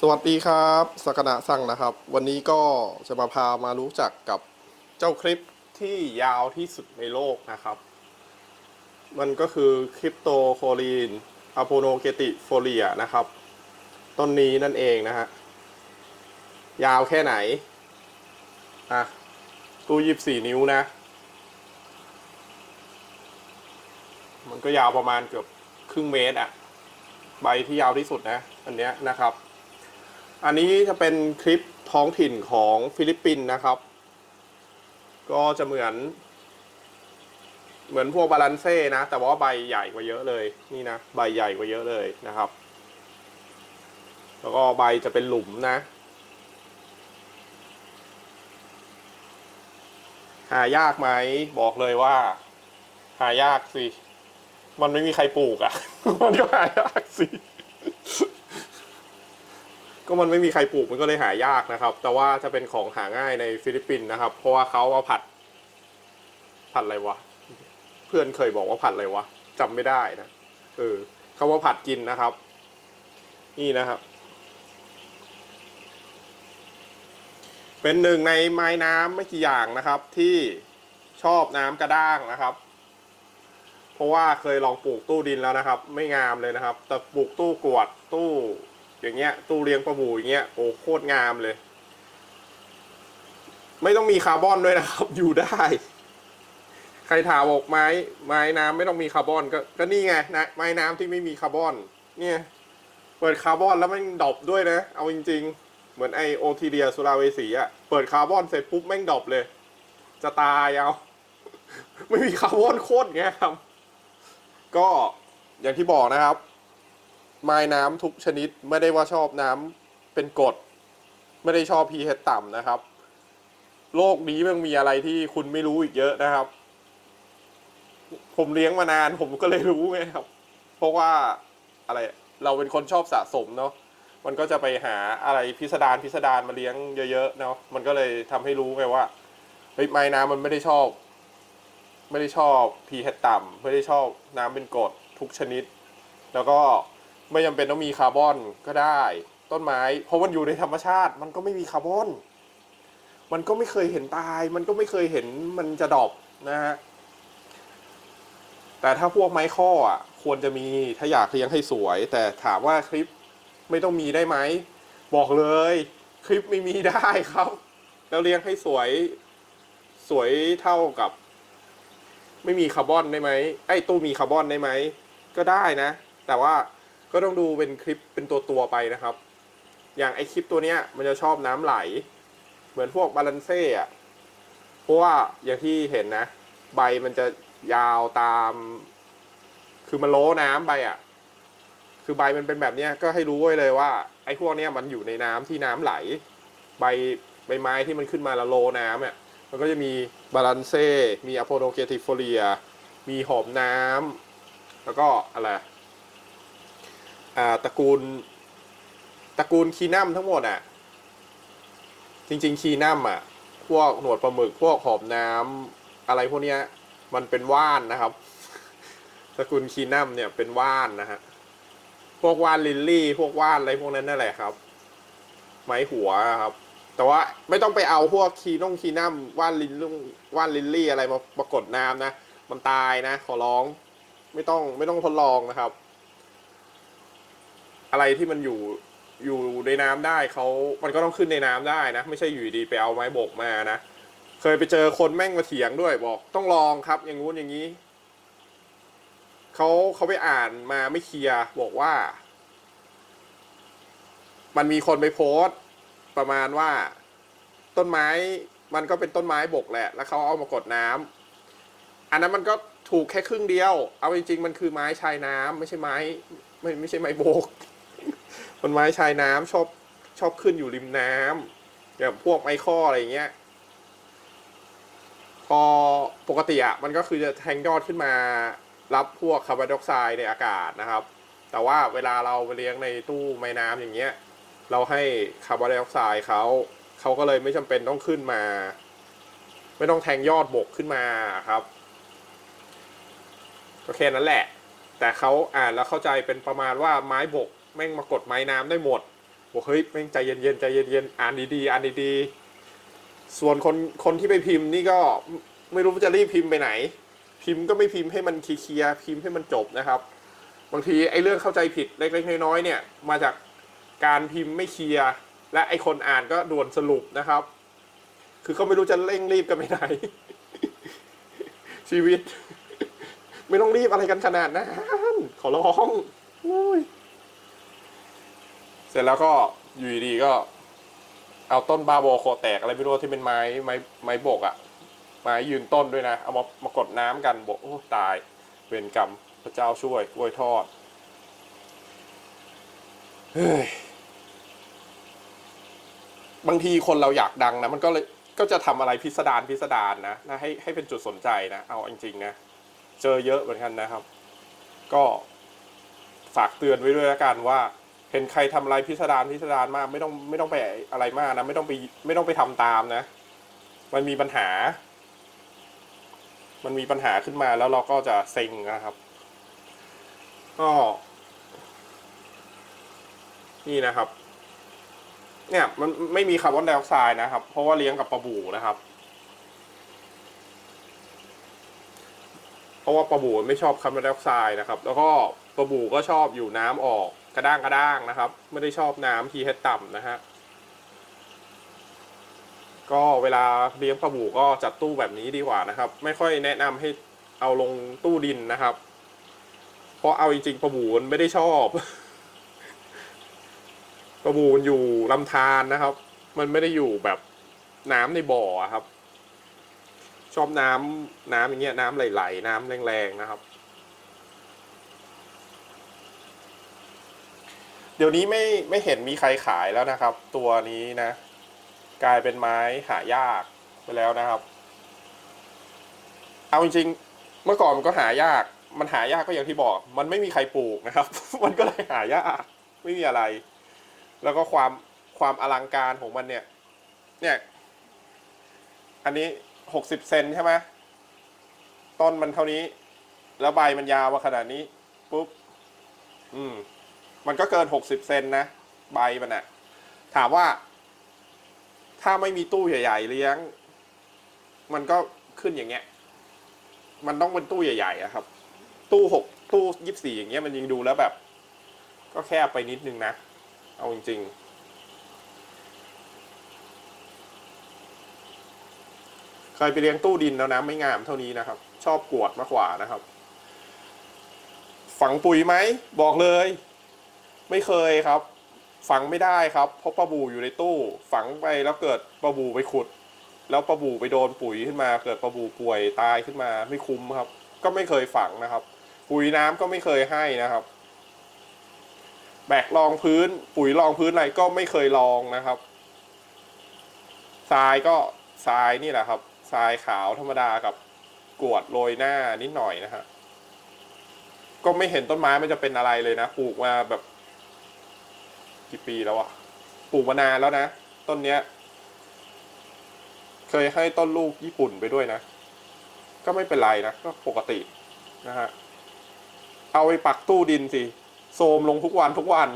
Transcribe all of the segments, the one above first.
สวัสดีครับสกนะสั่งนะครับ วันนี้ก็จะมาพามารู้จักกับเจ้าคลิปที่ยาวที่สุดในโลกนะครับ มันก็คือคริปโตโคลีนอะโพโนเกติโฟเลียนะครับ ต้นนี้นั่นเองนะฮะ ยาวแค่ไหน อะ ตู้ยีบสี่นิ้วนะ มันก็ยาวประมาณเกือบครึ่งเมตรอะใบที่ยาวที่สุดนะ อันเนี้ยนะครับ อันนี้จะเป็นคลิปท้องถิ่นของฟิลิปปินส์นะครับ ก็จะเหมือน เหมือนพวกบาลานเซ่นะ แต่ว่าใบใหญ่กว่าเยอะเลยนี่นะ ใบใหญ่กว่าเยอะเลยนะครับ แล้วก็ใบจะเป็นหลุมนะหายากไหมบอกเลยว่า หายากสิ มันไม่มีใครปลูกอะ่ะ มันก็หายากสิ ก็มันไม่มีใครปลูกมันก็เลยหายากนะครับ แต่ว่าจะเป็นของหาง่ายในฟิลิปปินส์นะครับ เพราะว่าเขาเอาผัด ผัดอะไรวะ เพื่อนเคยบอกว่าผัดอะไรวะจำไม่ได้นะเออเขาว่าผัดกินนะครับ นี่นะครับ เป็นหนึ่งในไม้น้ำไม่กี่อย่างนะครับ ที่ชอบน้ำกระด้างนะครับ เพราะว่าเคยลองปลูกตู้ดินแล้วนะครับ ไม่งามเลยนะครับ แต่ปลูกตู้กรวดตู้ อย่างเงี้ย ตู้เลี้ยงปลาบูอย่างเงี้ยโอ้โคตรงามเลย ไม่ต้องมีคาร์บอนด้วยนะครับ อยู่ได้ ใครถามบอกไม้ ไม้น้ำไม่ต้องมีคาร์บอนก็ก็นี่ไงนะไม้น้ำที่ไม่มีคาร์บอน เนี่ยเปิดคาร์บอนแล้วมันดอปด้วยนะ เอาจริง ๆ เหมือนไอโอทีเดียสุราเวสีอะเปิดคาร์บอนเสร็จปุ๊บแม่งดอปเลย จะตายเอา ไม่มีคาร์บอนโคตรเงี้ยครับ ก็อย่างที่บอกนะครับ ไม้น้ำทุกชนิดไม่ได้ว่าชอบน้ำเป็นกรดไม่ได้ชอบ pH ต่ำนะครับ โลกนี้มันมีอะไรที่คุณไม่รู้อีกเยอะนะครับ ผมเลี้ยงมานานผมก็เลยรู้ไงครับ เพราะว่าอะไรเราเป็นคนชอบสะสมเนาะมันก็จะไปหาอะไรพิสดารพิสดารมาเลี้ยงเยอะๆเนาะมันก็เลยทำให้รู้ไงว่าเฮ้ยไม้น้ำมันไม่ได้ชอบ ไม่ได้ชอบ pH ต่ำไม่ได้ชอบน้ำเป็นกรดทุกชนิด แล้วก็ ไม่จำเป็นต้องมีคาร์บอนก็ได้ ต้นไม้ เพราะมันอยู่ในธรรมชาติ มันก็ไม่มีคาร์บอน มันก็ไม่เคยเห็นตาย มันก็ไม่เคยเห็นมันจะดอปนะฮะแต่ถ้าพวกไม้ข้ออะ ควรจะมีถ้าอยากเลี้ยงให้สวย แต่ถามว่าคลิปไม่ต้องมีได้ไหม บอกเลย คลิปไม่มีได้ครับ แล้วเลี้ยงให้สวย สวยเท่ากับ ไม่มีคาร์บอนได้ไหมไอ้ตู้มีคาร์บอนได้ไหมก็ได้นะ แต่ว่า ก็ต้องดูเป็นคลิปเป็นตัวตัวไปนะครับ อย่างไอคลิปตัวเนี้ยมันจะชอบน้ำไหล เหมือนพวกบาลานเซ่อะเพราะว่าอย่างที่เห็นนะ ใบมันจะยาวตาม คือมันโล้น้ำไปอะคือใบมันเป็นแบบเนี้ยก็ให้รู้ไว้เลยว่า ไอ้พวกเนี้ยมันอยู่ในน้ำที่น้ำไหล ใบใบไม้ที่มันขึ้นมาและโลน้ำอะมันก็จะมีบาลานเซ่ มีอะโพโนเกติโฟเลีย มีหอมน้ำ แล้วก็อะไร ตระกูลตระกูลคีนัมทั้งหมดอะ จริง ๆ คีนัมอะ พวกหนวดปลาหมึกพวกหอมน้ำอะไรพวกเนี้ย มันเป็นว่านนะครับตระกูลคีนัมเนี่ยเป็นว่านนะฮะพวกว่านลิลลี่ พวกว่านอะไรพวกนั้นนั่นแหละครับ ไม้หัวครับ แต่ว่าไม่ต้องไปเอาพวกคีน่งคีนัมว่านลินลุงว่านลิลลี่อะไรมาปรากฏน้ำนะมันตายนะ ขอร้อง ไม่ต้องไม่ต้องทดลองนะครับ อะไรที่มันอยู่อยู่ในน้ำได้เขามันก็ต้องขึ้นในน้ำได้นะ ไม่ใช่อยู่ดีไปเอาไม้บกมานะ เคยไปเจอคนแม่งมาเถียงด้วยบอกต้องลองครับ อย่างงู้นอย่างนี้เขาเขาไปอ่านมาไม่เคลียร์บอกว่า มันมีคนไปโพสต์ประมาณว่าต้นไม้มันก็เป็นต้นไม้บกแหละ แล้วเขาเอามากดน้ำอันนั้นมันก็ถูกแค่ครึ่งเดียว เอาจริงๆ มันคือไม้ชายน้ำไม่ใช่ไม้ ไม่ไม่ใช่ไม้บก มันไม้ชายน้ำชอบชอบขึ้นอยู่ริมน้ำอย่างพวกไม้ข้ออะไรเงี้ย พอปกติอะมันก็คือจะแทงยอดขึ้นมา รับพวกคาร์บอนไดออกไซด์ในอากาศนะครับ แต่ว่าเวลาเราไปเลี้ยงในตู้ไม้น้ำอย่างเงี้ย เราให้คาร์บอนไดออกไซด์เขาเขาก็เลยไม่จำเป็นต้องขึ้นมา ไม่ต้องแทงยอดบกขึ้นมาครับก็แค่นั้นแหละ แต่เขาอ่านแล้วเข้าใจเป็นประมาณว่าไม้บก แม่งมากดไม้น้ำได้หมดบอกเฮ้ยแม่งใจเย็นๆใจเย็นๆอ่านดีๆอ่านดีๆ ส่วนคนคนที่ไปพิมพ์นี่ก็ไม่รู้จะรีบพิมพ์ไปไหน พิมพ์ก็ไม่พิมพ์ให้มันเคลียร์พิมพ์ให้มันจบนะครับ บางทีไอ้เรื่องเข้าใจผิดเล็กๆน้อยๆเนี่ยมาจากการพิมพ์ไม่เคลียร์และไอ้คนอ่านก็ด่วนสรุปนะครับ คือเขาไม่รู้จะเร่งรีบกันไปไหน ชีวิต ไม่ต้องรีบอะไรกันขนาดนั้นขอร้องโอ้ย ร็จแล้วก็อยู่ดีๆก็ เอาต้นบาโบโคแตกอะไรไม่รู้ที่เป็นไม้ไม้ไม้บกอะไม้ยืนต้นด้วยนะ เอามามากดน้ำกันบอกโอ้ตายเวรกรรมพระเจ้าช่วยกล้วยทอดเฮ้ยบางทีคนเราอยากดังนะมันก็เลยก็จะทำอะไรพิสดารพิสดารนะนะให้ให้เป็นจุดสนใจนะ เอาจริงๆนะ เจอเยอะเหมือนกันนะครับ ก็ฝากเตือนไว้ด้วยล้วกันว่า เห็นใครทำอะไรพิสดารพิสดารมาก ไม่ต้องไม่ต้องไปอะไรมากนะไม่ต้องไปไม่ต้องไปทำตามนะ มันมีปัญหา มันมีปัญหาขึ้นมาแล้วเราก็จะเซ็งนะครับก็นี่นะครับ เนี่ยมันไม่มีคาร์บอนไดออกไซด์นะครับ เพราะว่าเลี้ยงกับปลาบูนะครับ เพราะว่าปลาบูไม่ชอบคาร์บอนไดออกไซด์นะครับ แล้วก็ปลาบูก็ชอบอยู่น้ำออก กระด้างกระด้างนะครับ ไม่ได้ชอบน้ำทีเฮดต่ำนะฮะก็เวลาเลี้ยงปลาบูก็จัดตู้แบบนี้ดีกว่านะครับ ไม่ค่อยแนะนำให้เอาลงตู้ดินนะครับ เพราะเอาจริงๆปลาบูมันไม่ได้ชอบปลาบูมันอยู่ลำธารนะครับ มันไม่ได้อยู่แบบน้ำในบ่อครับ ชอบน้ำน้ำอย่างเงี้ยน้ำไหลๆน้ำแรงๆนะครับ เดี๋ยวนี้ไม่ไม่เห็นมีใครขายแล้วนะครับ ตัวนี้นะ กลายเป็นไม้หายากไปแล้วนะครับ เอาจริงๆเมื่อก่อนมันก็หายาก มันหายากก็อย่างที่บอก มันไม่มีใครปลูกนะครับ มันก็เลยหายากไม่มีอะไร แล้วก็ความความอลังการของมันเนี่ย เนี่ย อันนี้หกสิบเซนใช่ไหมต้นมันเท่านี้ แล้วใบมันยาวมาขนาดนี้ปุ๊บ อืม มันก็เกินหกสิบเซนนะ ใบมันอะถามว่า ถ้าไม่มีตู้ใหญ่ๆเลี้ยง มันก็ขึ้นอย่างเงี้ย มันต้องเป็นตู้ใหญ่ๆอะครับ ตู้หกตู้ยี่สี่อย่างเงี้ยมันยิงดูแล้วแบบ ก็แคบไปนิดนึงนะ เอาจริงๆเคยไปเลี้ยงตู้ดินแล้วนะไม่งามเท่านี้นะครับ ชอบกวดมากกว่านะครับ ฝังปุ๋ยไหม บอกเลย ไม่เคยครับ ฝังไม่ได้ครับเพราะปลาบูอยู่ในตู้ ฝังไปแล้วเกิดปลาบูไปขุด แล้วปลาบูไปโดนปุ๋ยขึ้นมา เกิดปลาบูป่วยตายขึ้นมาไม่คุ้มครับ ก็ไม่เคยฝังนะครับ ปุ๋ยน้ำก็ไม่เคยให้นะครับ แบกรองพื้น ปุ๋ยรองพื้นอะไรก็ไม่เคยลองนะครับทรายก็ทรายนี่แหละครับทรายขาวธรรมดากับกวดโรยหน้านิดหน่อยนะฮะก็ไม่เห็นต้นไม้มันจะเป็นอะไรเลยนะปลูกมาแบบ กี่ปีแล้วอะปลูกมานานแล้วนะ ต้นเนี้ย เคยให้ต้นลูกญี่ปุ่นไปด้วยนะ ก็ไม่เป็นไรนะ ก็ปกตินะฮะ เอาไปปักตู้ดินสิ โซมลงทุกวันทุกวัน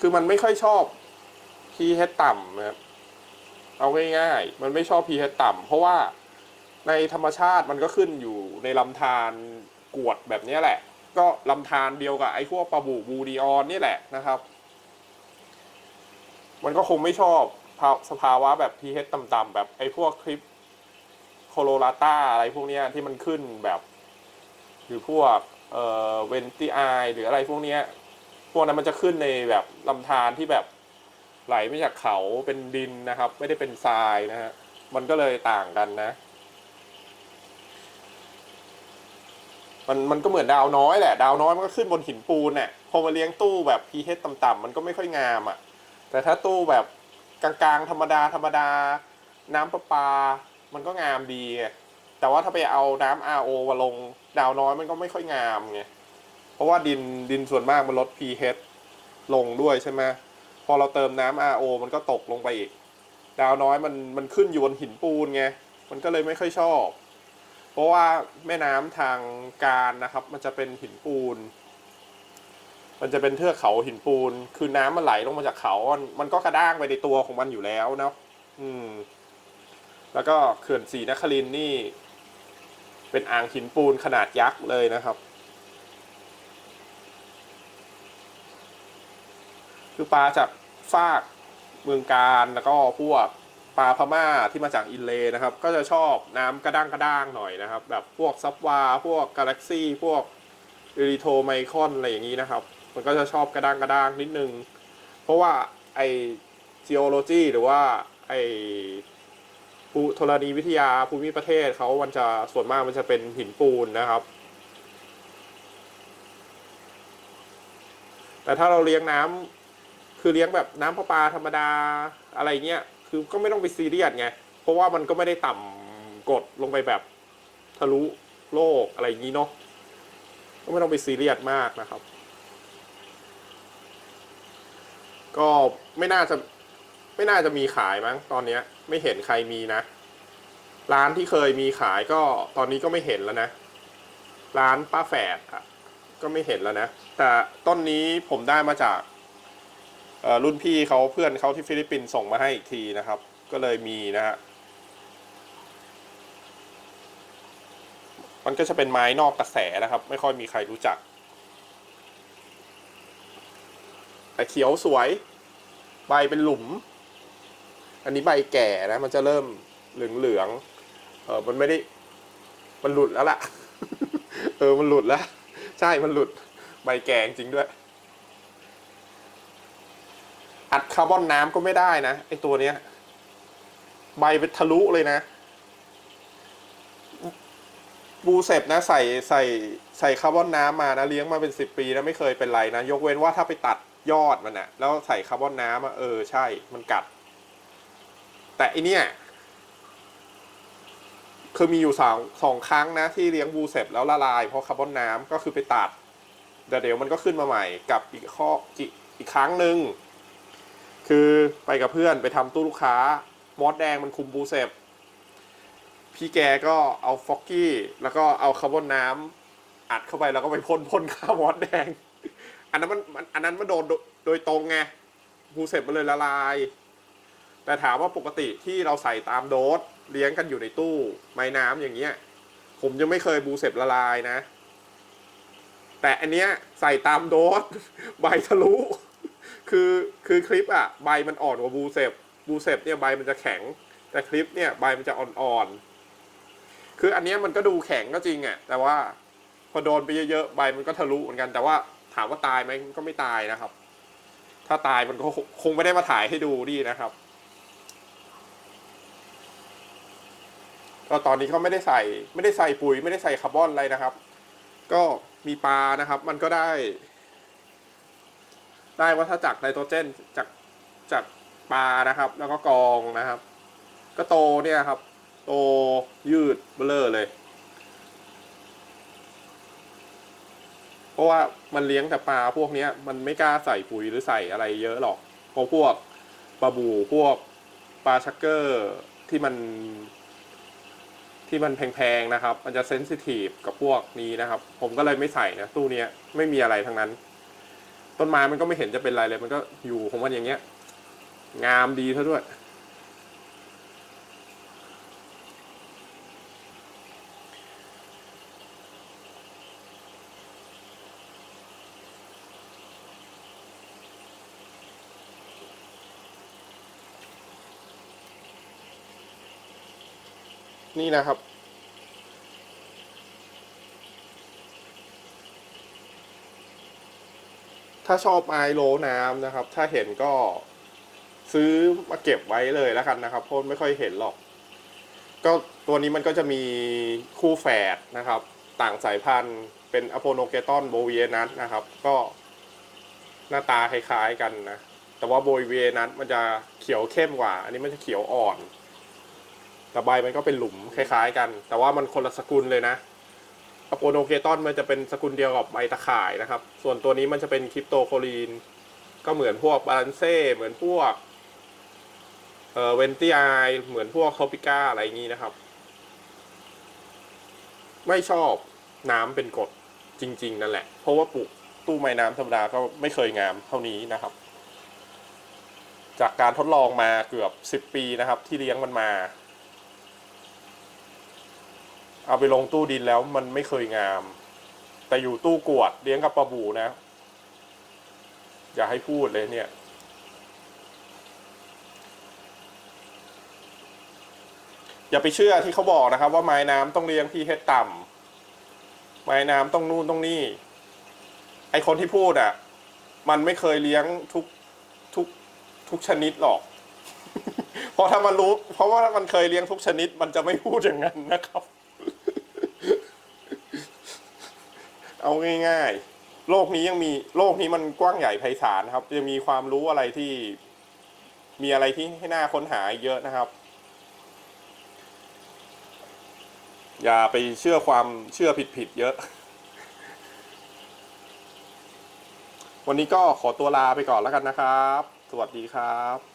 คือมันไม่ค่อยชอบ pH ต่ำนะครับ เอาง่ายๆ มันไม่ชอบ pH ต่ำเพราะว่าในธรรมชาติมันก็ขึ้นอยู่ในลำธารกวดแบบนี้แหละ ก็ลำธารเดียวกับไอ้พวกปลาบูบูดีออนนี่แหละนะครับ มันก็คงไม่ชอบสภาวะแบบ pH ต่ำๆแบบไอ้พวกคลิปโคโลราต้าอะไรพวกนี้ที่มันขึ้นแบบ หรือพวกเอ่อเวนติไอหรืออะไรพวกนี้พวกนั้นมันจะขึ้นในแบบลำธารที่แบบไหลมาจากเขาเป็นดินนะครับ ไม่ได้เป็นทรายนะฮะมันก็เลยต่างกันนะ มันมันก็เหมือนดาวน้อยแหละ ดาวน้อยมันก็ขึ้นบนหินปูนเนี่ยพอมาเลี้ยงตู้แบบ pH ต่ำๆมันก็ไม่ค่อยงามอะ่ะ แต่ถ้าตู้แบบกลางๆ ธรรมดาธรรมดา น้ำประปา มันก็งามดี แต่ว่าถ้าไปเอาน้ำ RO มาลงดาวน้อยมันก็ไม่ค่อยงามไง เพราะว่าดินดินส่วนมากมันลด pH ลงด้วยใช่ไหมพอเราเติมน้ำ RO มันก็ตกลงไปอีก ดาวน้อยมันมันขึ้นอยู่บนหินปูนไง มันก็เลยไม่ค่อยชอบ ราะว่าแม่น้ำทางการนะครับ มันจะเป็นหินปูน มันจะเป็นเทือกเขาหินปูน คือน้ำมันไหลลงมาจากเขา มันก็กระด้างไปในตัวของมันอยู่แล้วนะอืม แล้วก็เขื่อนศรีนครินนี่ เป็นอ่างหินปูนขนาดยักษ์เลยนะครับ คือปลาจากฟากเมืองการแล้วก็พวก ปลาพม่าที่มาจากอินเลนะครับ ก็จะชอบน้ำกระด้างกระด้างหน่อยนะครับ แบบพวกซับวา พวกกาแล็กซี่ พวกเอริโทไมคอนอะไรอย่างนี้นะครับ มันก็จะชอบกระด้างกระด้างนิดนึง เพราะว่าไอ geology หรือว่าไอภูธรณีวิทยาภูมิประเทศเขามันจะส่วนมากมันจะเป็นหินปูนนะครับ แต่ถ้าเราเลี้ยงน้ำคือเลี้ยงแบบน้ำประปาธรรมดาอะไรเงี้ย คือก็ไม่ต้องไปซีเรียสไง เพราะว่ามันก็ไม่ได้ต่ำกดลงไปแบบทะลุโลกอะไรอย่างนี้เนาะ ก็ไม่ต้องไปซีเรียสมากนะครับ ก็ไม่น่าจะไม่น่าจะมีขายมั้งตอนเนี้ย ไม่เห็นใครมีนะ ร้านที่เคยมีขายก็ตอนนี้ก็ไม่เห็นแล้วนะ ร้านป้าแฝดอะก็ไม่เห็นแล้วนะ แต่ต้นนี้ผมได้มาจาก รุ่นพี่เขาเพื่อนเขาที่ฟิลิปปินส์ส่งมาให้อีกทีนะครับ ก็เลยมีนะฮะมันก็จะเป็นไม้นอกกระแสนะครับ ไม่ค่อยมีใครรู้จัก แต่เขียวสวย ใบเป็นหลุม อันนี้ใบแก่นะ มันจะเริ่มเหลืองเหลืองๆเออมันไม่ได้ มันหลุดแล้วล่ะ เออ มันหลุดแล้ว ใช่ มันหลุด ใบแก่จริงด้วย อัดคาร์บอนน้ำก็ไม่ได้นะไอตัวเนี้ย ใบเป็นทะลุเลยนะบูเซปนะใส่ใส่ใส่คาร์บอนน้ำมานะเลี้ยงมาเป็นสิบปีนะไม่เคยเป็นไรนะ ยกเว้นว่าถ้าไปตัดยอดมันนะแล้วใส่คาร์บอนน้ำอะเออใช่มันกัด แต่อันเนี้ยคือมีอยู่สองสองครั้งนะ ที่เลี้ยงบูเซปแล้วละลายเพราะคาร์บอนน้ำก็คือไปตัดแต่เดี๋ยวมันก็ขึ้นมาใหม่กับอีกข้ออีกอีกครั้งหนึ่ง คือไปกับเพื่อนไปทำตู้ลูกค้ามอสแดงมันคุมบูเซปพี่แกก็เอาฟอกกี้แล้วก็เอาคาร์บอนน้ำอัดเข้าไปแล้วก็ไปพ่นพ่นข้าวมอสแดง อันนั้นมันอันนั้นมันโดนโดยตรงไงบูเสร็จมันเลยละลาย แต่ถามว่าปกติที่เราใส่ตามโดสเลี้ยงกันอยู่ในตู้ไม้น้ำอย่างเงี้ย ผมยังไม่เคยบูเสร็จละลายนะ แต่อันเนี้ยใส่ตามโดสใบทะลุ คือคือคลิปอะใบมันอ่อนกว่าบูเซปบูเซปเนี่ยใบมันจะแข็ง แต่คลิปเนี่ยใบมันจะอ่อนๆ คืออันนี้มันก็ดูแข็งก็จริงอะแต่ว่าพอโดนไปเยอะๆใบมันก็ทะลุเหมือนกัน แต่ว่าถามว่าตายไหมก็ไม่ตายนะครับ ถ้าตายมันก็คงคงไม่ได้มาถ่ายให้ดูดีนะครับก็ตอนนี้เขาไม่ได้ใส่ไม่ได้ใส่ปุ๋ย ไม่ได้ใส่คาร์บอนอะไรนะครับ ก็มีปลานะครับ มันก็ได้ ได้วัฏจักรไนโตรเจนจากจากปลานะครับ แล้วก็กองนะครับ ก็โตเนี่ยครับ โตยืดเบลอเลย เพราะว่ามันเลี้ยงแต่ปลาพวกเนี้ยมันไม่กล้าใส่ปุ๋ยหรือใส่อะไรเยอะหรอกเพราะพวกปลาบูพวกปลาชักเกอร์ที่มันที่มันแพงๆนะครับ มันจะเซนซิทีฟกับพวกนี้นะครับ ผมก็เลยไม่ใส่นะตู้นี้ไม่มีอะไรทั้งนั้น ต้นไม้มันก็ไม่เห็นจะเป็นไรเลย มันก็อยู่ของมันอย่างเงี้ย งามดีซะด้วย นี่นะครับ ถ้าชอบไม้โลน้ำนะครับ ถ้าเห็นก็ซื้อมาเก็บไว้เลยแล้วกันนะครับเพราะไม่ค่อยเห็นหรอก ก็ตัวนี้มันก็จะมีคู่แฝดนะครับ ต่างสายพันธุ์เป็นอโพโนเกตอนโบเวนัสนะครับ ก็หน้าตาคล้ายๆกันนะ แต่ว่าโบเวนัสมันจะเขียวเข้มกว่า อันนี้มันจะเขียวอ่อนแต่ใบมันก็เป็นหลุมคล้ายๆกัน แต่ว่ามันคนละสกุลเลยนะ อโปโนเกตอนมันจะเป็นสกุลเดียวกับใบตะข่ายนะครับ ส่วนตัวนี้มันจะเป็นคริปโตโคลีน ก็เหมือนพวกบาลานเซ่เหมือนพวกเอ่อเวนตี้ไอเหมือนพวกโทปิก้าอะไรอย่างนี้นะครับ ไม่ชอบน้ำเป็นกรดจริง ๆ นั่นแหละ เพราะว่าปลูกตู้ไม้น้ำธรรมดาก็ไม่เคยงามเท่านี้นะครับ จากการทดลองมาเกือบสิบปีนะครับ ที่เลี้ยงมันมา เอาไปลงตู้ดินแล้วมันไม่เคยงาม แต่อยู่ตู้กวดเลี้ยงกับปลาบูนะ อย่าให้พูดเลยเนี่ย อย่าไปเชื่อที่เขาบอกนะครับ ว่าไม้น้ำต้องเลี้ยงที่เฮดต่ำไม้น้ำต้องนู่นต้องนี่ ไอคนที่พูดอะ มันไม่เคยเลี้ยงทุกทุกทุกชนิดหรอกเพราะถ้ามันรู้ เพราะว่ามันเคยเลี้ยงทุกชนิด มันจะไม่พูดอย่างนั้นนะครับ เอาง่ายๆ โลกนี้ยังมีโลกนี้มันกว้างใหญ่ไพศาลครับ จะมีความรู้อะไรที่ มีอะไรที่ให้น่าค้นหาเยอะนะครับ อย่าไปเชื่อความเชื่อผิดๆเยอะ วันนี้ก็ขอตัวลาไปก่อนแล้วกันนะครับ สวัสดีครับ